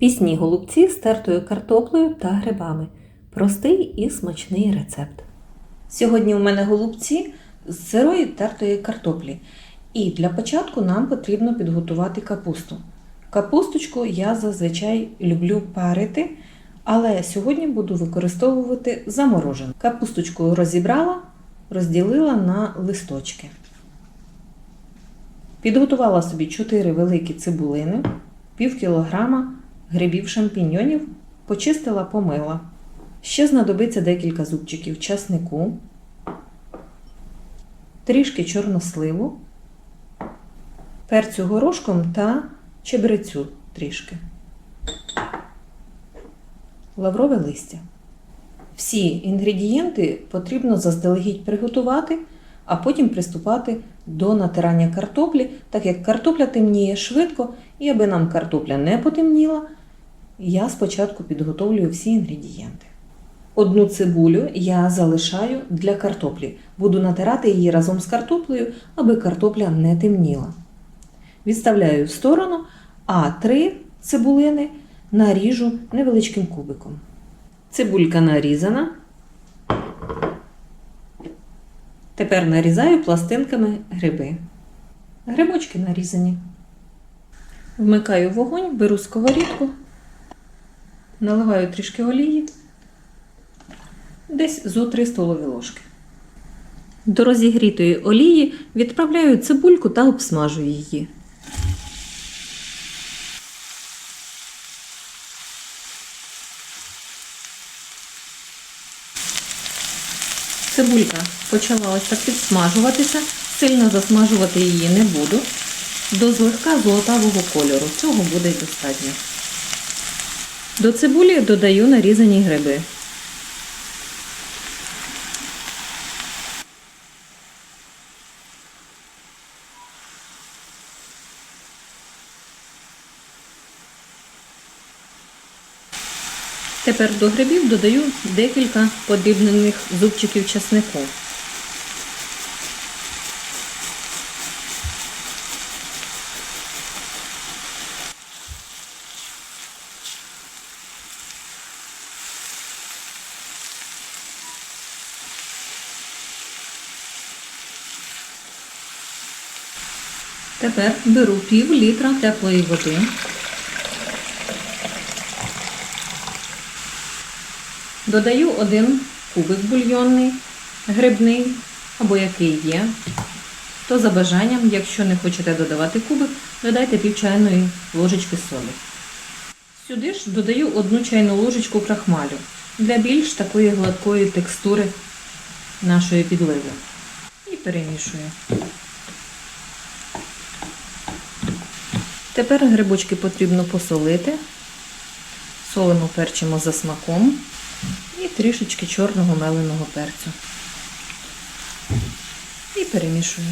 Пісні голубці з тертою картоплею та грибами. Простий і смачний рецепт. Сьогодні у мене голубці з сирої тертої картоплі. І для початку нам потрібно підготувати капусту. Капусточку я зазвичай люблю парити, але сьогодні буду використовувати заморожену. Капусточку розібрала, розділила на листочки. Підготувала собі 4 великі цибулини, пів кілограма грибів шампіньйонів, почистила, помила. Ще знадобиться декілька зубчиків часнику, трішки чорносливу, перцю горошком та чебрецю трішки, лаврове листя. Всі інгредієнти потрібно заздалегідь приготувати, а потім приступати до натирання картоплі, так як картопля темніє швидко, і аби нам картопля не потемніла, я спочатку підготовлюю всі інгредієнти. Одну цибулю я залишаю для картоплі. Буду натирати її разом з картоплею, аби картопля не темніла. Відставляю в сторону, а три цибулини наріжу невеличким кубиком. Цибулька нарізана. Тепер нарізаю пластинками гриби. Грибочки нарізані. Вмикаю вогонь, беру сковорідку, наливаю трішки олії, десь зо 3 столові ложки. До розігрітої олії відправляю цибульку та обсмажую її. Цибулька почала ось так підсмажуватися, сильно засмажувати її не буду. До злегка золотавого кольору. Цього буде достатньо. До цибулі додаю нарізані гриби. Тепер до грибів додаю декілька подрібнених зубчиків часнику. Тепер беру пів літра теплої води. Додаю один кубик бульйонний, грибний або який є. То за бажанням, якщо не хочете додавати кубик, додайте пів чайної ложечки солі. Сюди ж додаю одну чайну ложечку крахмалю для більш такої гладкої текстури нашої підливи. І перемішую. Тепер грибочки потрібно посолити. Солимо перчимо за смаком і трішечки чорного меленого перцю. І перемішую.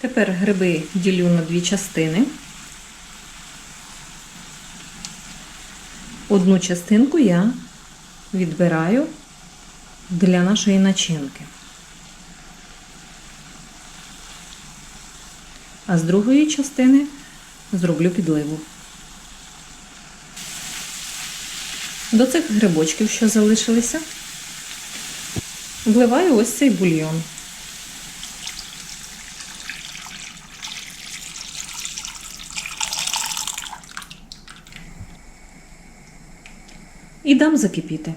Тепер гриби ділю на дві частини. Одну частинку я відбираю для нашої начинки. А з другої частини зроблю підливу. До цих грибочків, що залишилися, вливаю ось цей бульйон. І дам закипіти.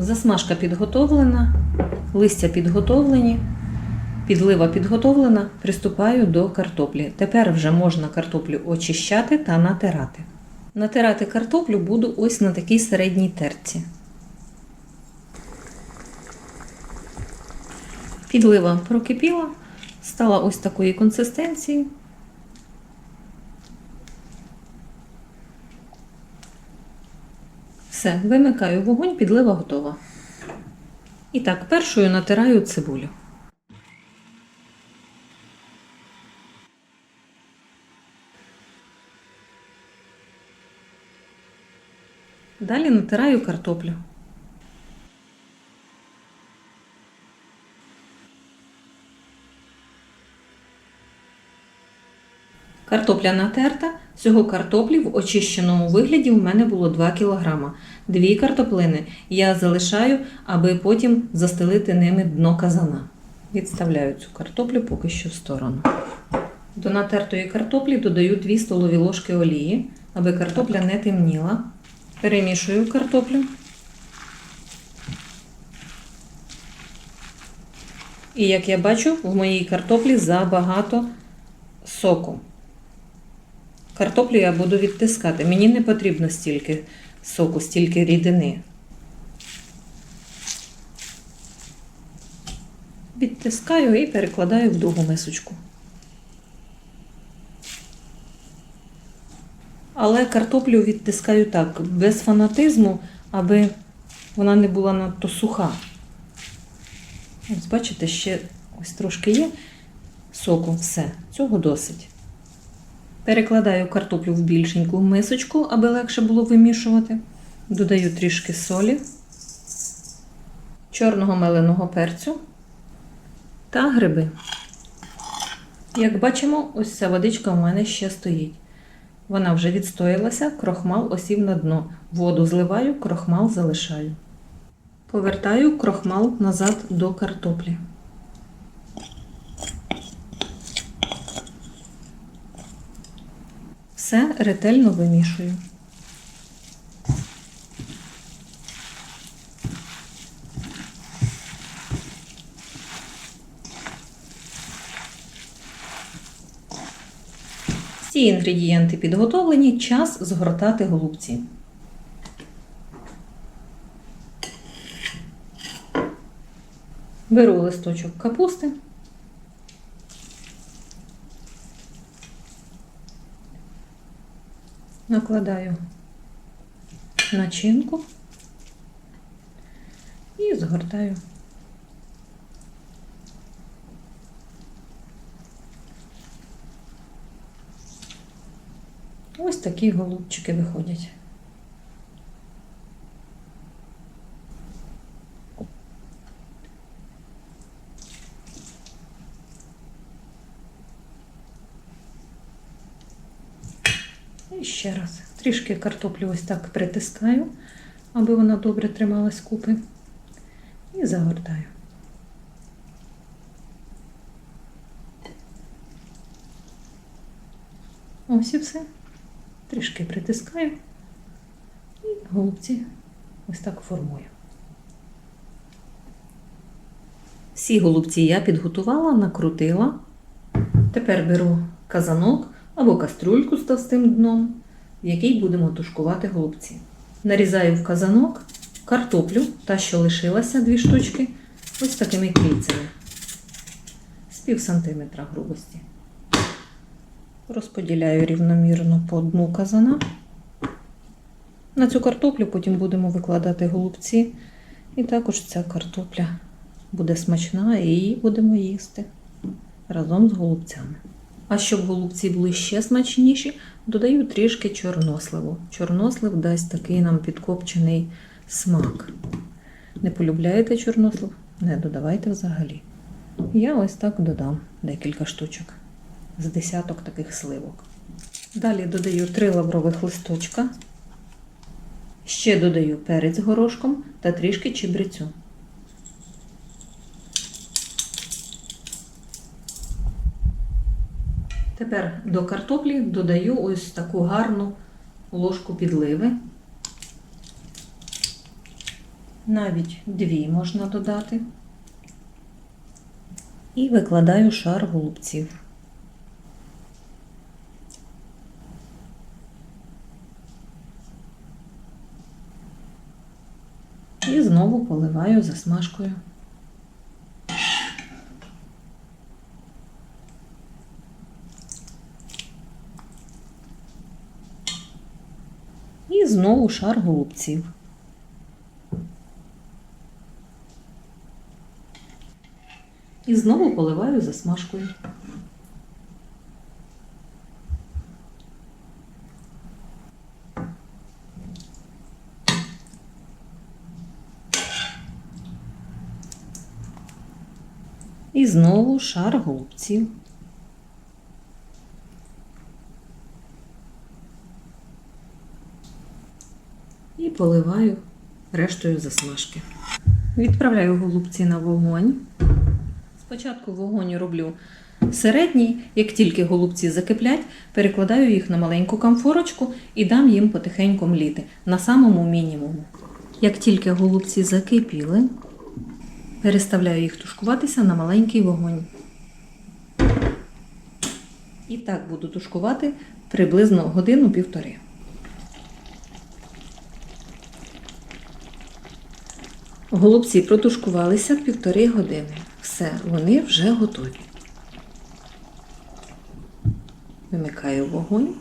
Засмажка підготовлена, листя підготовлені. Підлива підготовлена, приступаю до картоплі. Тепер вже можна картоплю очищати та натирати. Натирати картоплю буду ось на такій середній терці. Підлива прокипіла, стала ось такої консистенції. Все, вимикаю вогонь, підлива готова. І так, першою натираю цибулю. Далі натираю картоплю. Картопля натерта, Всього картоплі в очищеному вигляді в мене було 2 кг. Дві картоплини я залишаю, аби потім застелити ними дно казана. Відставляю цю картоплю поки що в сторону. До натертої картоплі додаю 2 столові ложки олії, аби картопля не темніла. Перемішую картоплю. І як я бачу, в моїй картоплі забагато соку. Картоплю я буду відтискати. Мені не потрібно стільки соку, стільки рідини. Відтискаю і перекладаю в другу мисочку. Але картоплю відтискаю так, без фанатизму, аби вона не була надто суха. Ось бачите, ще ось трошки є соку, все, цього досить. Перекладаю картоплю в більшеньку мисочку, аби легше було вимішувати. Додаю трішки солі, чорного меленого перцю та гриби. Як бачимо, ось ця водичка у мене ще стоїть. Вона вже відстоялася, крохмал осів на дно. Воду зливаю, крохмал залишаю. Повертаю крохмал назад до картоплі. Все ретельно вимішую. Всі інгредієнти підготовлені, час згортати голубці. Беру листочок капусти. Накладаю начинку і згортаю. Ось такі голубчики виходять. І ще раз. Трішки картоплю ось так притискаю, аби вона добре трималась купи. І загортаю. Ось і все. Трішки притискаю і голубці ось так формую. Всі голубці я підготувала, накрутила. Тепер беру казанок або кастрюльку з товстим дном, в якій будемо тушкувати голубці. Нарізаю в казанок картоплю, та, що лишилася, дві штучки, ось такими кільцями з пів сантиметра грубості. Розподіляю рівномірно по дну казана. На цю картоплю потім будемо викладати голубці. І також ця картопля буде смачна і будемо їсти разом з голубцями. А щоб голубці були ще смачніші, додаю трішки чорносливу. Чорнослив дасть такий нам підкопчений смак. Не полюбляєте чорнослив? Не додавайте взагалі. Я ось так додам декілька штучок з десяток таких сливок. Далі додаю 3 лаврових листочка. Ще додаю перець горошком та трішки чебрецю. Тепер до картоплі додаю ось таку гарну ложку підливи. Навіть дві можна додати. І викладаю шар голубців. І знову поливаю засмажкою. І знову шар голубців. І знову поливаю засмажкою. І знову шар голубців. Поливаю рештою засмажки. Відправляю голубці на вогонь. Спочатку вогонь роблю середній, як тільки голубці закиплять, перекладаю їх на маленьку камфорочку і дам їм потихеньку мліти на самому мінімуму. Як тільки голубці закипіли, переставляю їх тушкуватися на маленький вогонь. І так буду тушкувати приблизно годину-півтори. Голубці протушкувалися півтори години. Все, вони вже готові. Вимикаю вогонь